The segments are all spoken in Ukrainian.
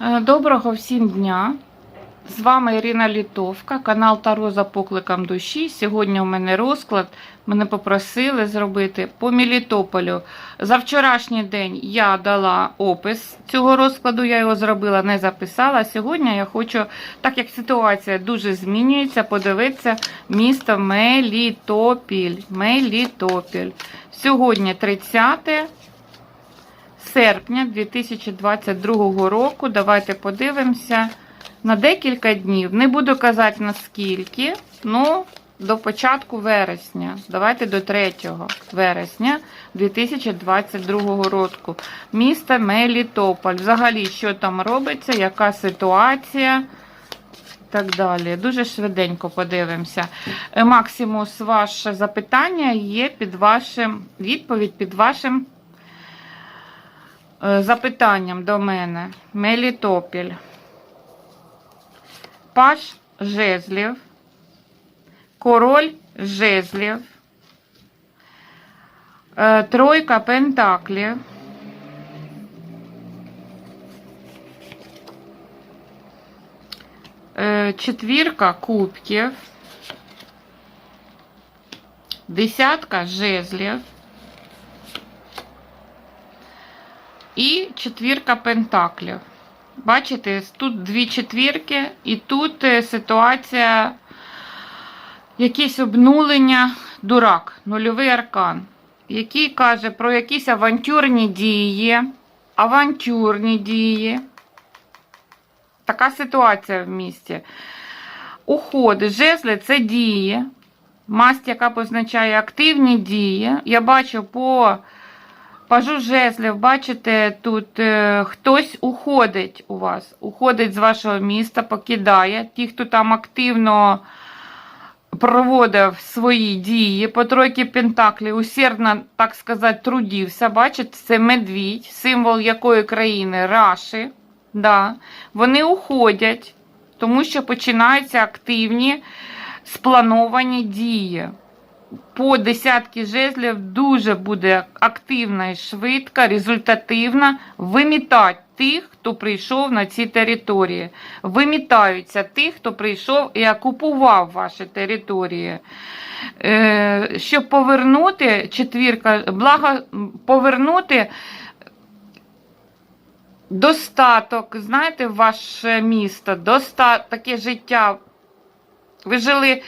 Е, Доброго всім дня! З вами Ірина Літовка, канал Таро за покликом душі. Сьогодні у мене розклад. Мене попросили зробити по Мелітополю. За вчорашній день я дала опис цього розкладу, я його зробила, не записала. Сьогодні я хочу, так як ситуація дуже змінюється, подивитися місто Мелітопіль. Мелітопіль. Сьогодні 30 серпня 2022 року. Давайте подивимося на декілька днів. Не буду казати наскільки, ну до початку вересня. Давайте до 3 вересня 2022 року. Місто Мелітополь. Взагалі, що там робиться, яка ситуація. Так далі. Дуже швиденько подивимося. Е, Максимус, ваше запитання є під вашим відповідь під вашим е, запитанням до мене. Мелітопіль. Паш жезлів. Король жезлів. е, Тройка пентаклів. е, Четвірка кубків. Десятка жезлів. І четвірка пентаклів. Бачите, тут дві четвірки, і тут е, ситуація, якесь обнулення, дурак, нульовий аркан, який каже про якісь авантюрні дії, авантюрні дії. Така ситуація в місті. Уходи, жезли це дії. Масть, яка позначає активні дії. Я бачу по пажу жезлів, бачите, тут е, хтось уходить у вас, уходить з вашого міста, покидає. Ті, хто там активно проводив свої дії, по тройки Пентаклі, усердно, так сказати, трудився. Бачите, це медвідь, символ якої країни Раші. Да. Вони уходять, тому що починаються активні сплановані дії. По десятки жезлів дуже буде активна і швидка, результативна вимітати тих, хто прийшов на ці території. Вимітаються тих, хто прийшов і окупував ваші території. Е, Щоб повернути четвірка, благо повернути достаток, знаєте, ваше місто, доста... таке життя. Ви жили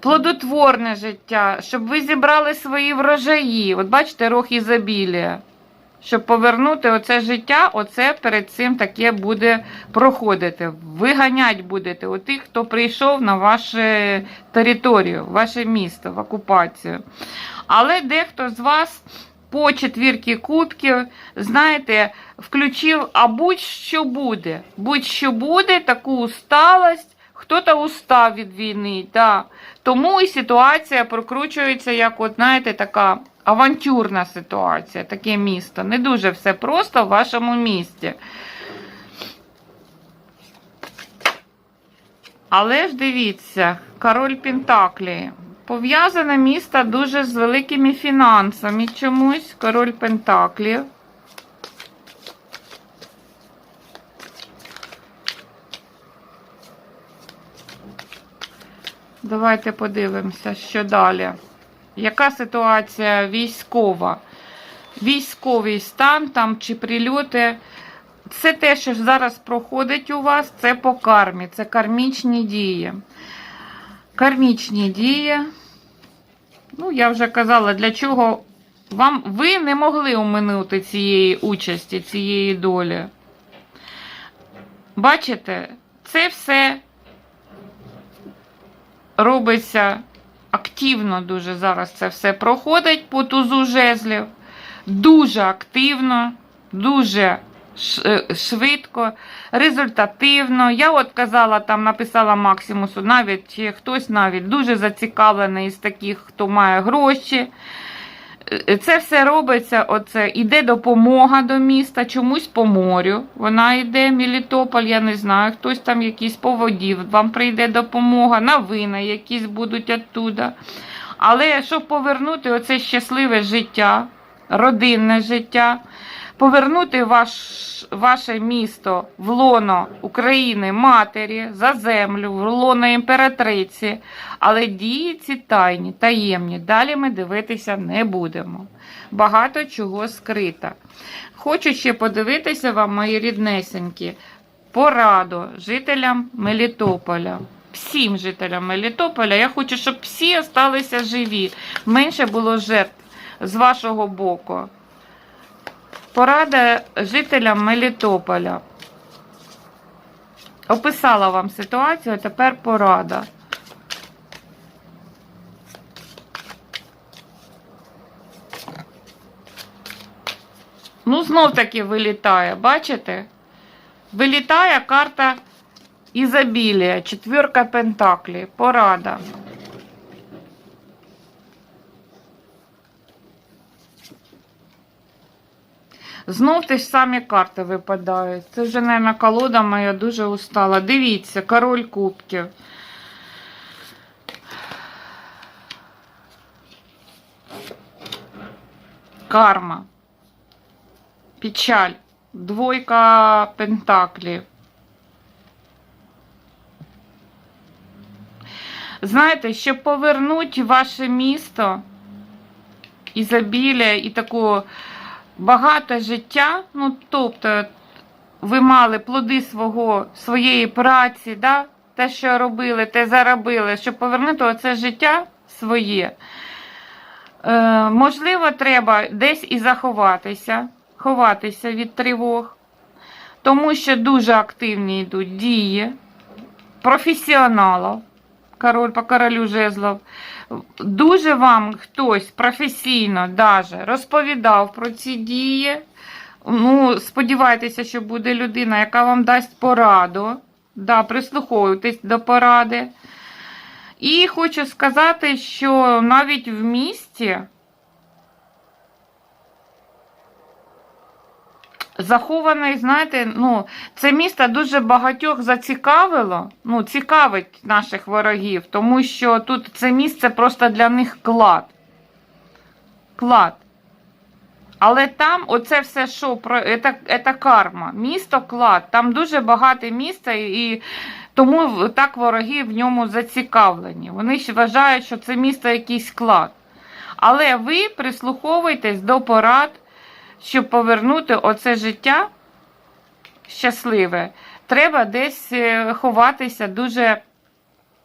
плодотворне життя, щоб ви зібрали свої врожаї. От бачите, рог ізобілія. Щоб повернути оце життя, оце перед цим таке буде проходити. Виганять будете у тих, хто прийшов на вашу територію, ваше місто, в окупацію. Але дехто з вас по четвірки кубків, знаєте, включив, а будь-що буде. Будь-що буде, таку усталость. Хто-то устав від війни, да. тому і ситуація прокручується, як, от, знаєте, така авантюрна ситуація, таке місто. Не дуже все просто в вашому місті. Але ж дивіться, король Пентаклі. Пов'язане місто дуже з великими фінансами чомусь. Король Пентаклів. Давайте подивимося, що далі. Яка ситуація військова? Військовий стан там чи прильоти. Це те, що зараз проходить у вас, це по кармі, це кармічні дії. Кармічні дії. Ну, я вже казала, для чого вам ви не могли оминути цієї участі, цієї долі. Бачите, це все робиться активно дуже зараз це все проходить по тузу жезлів. Дуже активно, дуже швидко, результативно. Я от казала, там написала Максимусу, навіть хтось навіть дуже зацікавлений із таких, хто має гроші. Е, Це все робиться, оце іде допомога до міста, чомусь по морю. Вона йде, Мілітополь, я не знаю, хтось там якийсь по воді, вам прийде допомога, новини якісь будуть оттуда. Але щоб повернути оце щасливе життя, родинне життя, повернути ваш, ваше місто в лоно України, матері, за землю, в лоно імператриці. Але дії ці тайні, таємні. Далі ми дивитися не будемо. Багато чого скрита. Хочу ще подивитися вам, мої ріднесенькі, пораду жителям Мелітополя. Всім жителям Мелітополя. Я хочу, щоб всі залишилися живі. Менше було жертв з вашого боку. Порада жителям Мелітополя. Описала вам ситуацію, а тепер порада. Ну, знов таки вилітає, бачите? Вилітає карта ізобілія, четвірка пентаклі, порада. Знов ті ж самі карти випадають. Це вже, мабуть, колода моя дуже устала. Дивіться, король кубків. Карма. Печаль. Двойка пентаклів. Знаєте, щоб повернути ваше місто ізобілля і таку багате життя, ну, тобто, ви мали плоди свого, своєї праці, да? те, що робили, те заробили, щоб повернути оце життя своє. Е, можливо, треба десь і заховатися, ховатися від тривог, тому що дуже активні йдуть дії професіоналів. Король по королю жезлов. Дуже вам хтось професійно даже розповідав про ці дії. Ну, сподівайтеся, що буде людина, яка вам дасть пораду. Да, прислуховуйтесь до поради. І хочу сказати, що навіть в місті захований, знаєте, ну, це місто дуже багатьох зацікавило, ну, цікавить наших ворогів, тому що тут це місце просто для них клад. Клад. Але там оце все що про це, карма. Місто клад. Там дуже багате місце, і тому так вороги в ньому зацікавлені. Вони ж вважають, що це місто якийсь клад. Але ви прислуховуйтесь до порад, щоб повернути оце життя щасливе. Треба десь е, ховатися дуже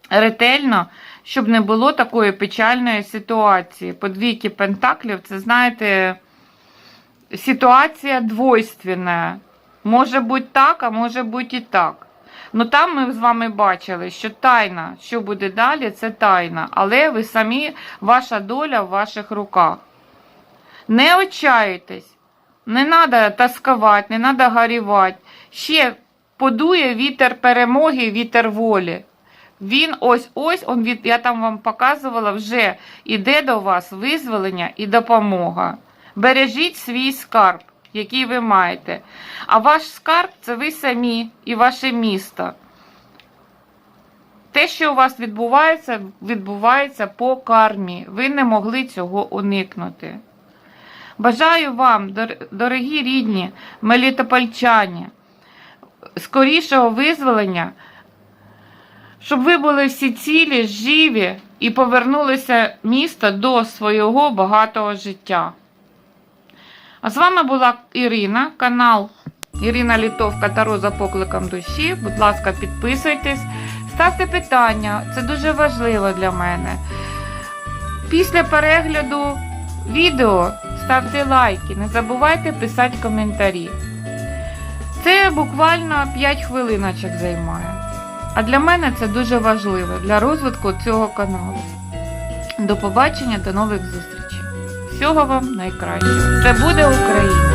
ретельно, щоб не було такої печальної ситуації. Подвійки пентаклів, це, знаєте, ситуація двойственна. Може бути так, а може бути і так. Ну там ми з вами бачили, що тайна, що буде далі, це тайна. Але ви самі, ваша доля в ваших руках. Не отчаюйтесь, не треба тасковати, не треба горювати. Ще подує вітер перемоги, вітер волі. Він ось-ось, он від, я там вам показувала, вже іде до вас визволення і допомога. Бережіть свій скарб, який ви маєте. А ваш скарб це ви самі і ваше місто. Те, що у вас відбувається, відбувається по кармі. Ви не могли цього уникнути. Бажаю вам, дорогі рідні мелітопольчані, скорішого визволення, щоб ви були всі цілі, живі і повернулися місто до свого багатого життя. А з вами була Ірина, канал Ірина Літовка Таро за покликом душі. Будь ласка, підписуйтесь, ставте питання, це дуже важливо для мене. Після перегляду відео ставте лайки, не забувайте писати коментарі. Це буквально 5 хвилиночок займає. А для мене це дуже важливо для розвитку цього каналу. До побачення, до нових зустрічей. Всього вам найкращого. Це буде Україна!